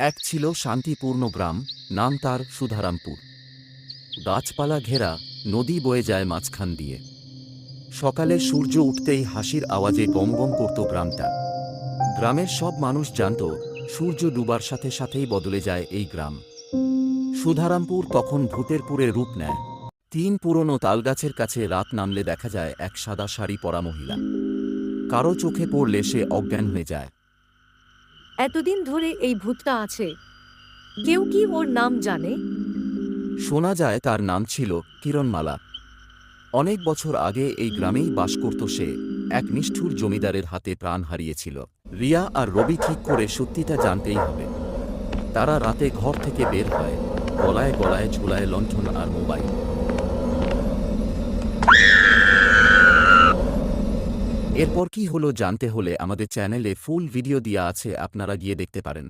এক ছিল শান্তিপূর্ণ গ্রাম, নাম তার সুধারামপুর। গাছপালা ঘেরা, নদী বয়ে যায় মাঝখান দিয়ে। সকালে সূর্য উঠতেই হাসির আওয়াজে গম গম করত গ্রামটা। গ্রামের সব মানুষ জানত, সূর্য ডুবার সাথে সাথেই বদলে যায় এই গ্রাম। সুধারামপুর তখন ভূতেরপুরে রূপ নেয়। তিন পুরনো তালগাছের কাছে রাত নামলে দেখা যায় এক সাদা শাড়ি পরা মহিলা। কারও চোখে পড়লে সে অজ্ঞান হয়ে যায়। এতদিন ধরে এই ভূতটা আছে। কেউ কি ওর নাম জানে? শোনা যায় তার নাম ছিল কিরণমালা। অনেক বছর আগে এই গ্রামেই বাস করত সে, এক নিষ্ঠুর জমিদারের হাতে প্রাণ হারিয়েছিল। রিয়া আর রবি ঠিক করে সত্যিটা জানতেই হবে। তারা রাতে ঘর থেকে বের হয়, গলায় গলায় ঝুলায় লণ্ঠন আর মোবাইল। এরপর কি হলো জানতে হলে আমাদের চ্যানেলে ফুল ভিডিও দিয়া আছে, আপনারা গিয়ে দেখতে পারেন।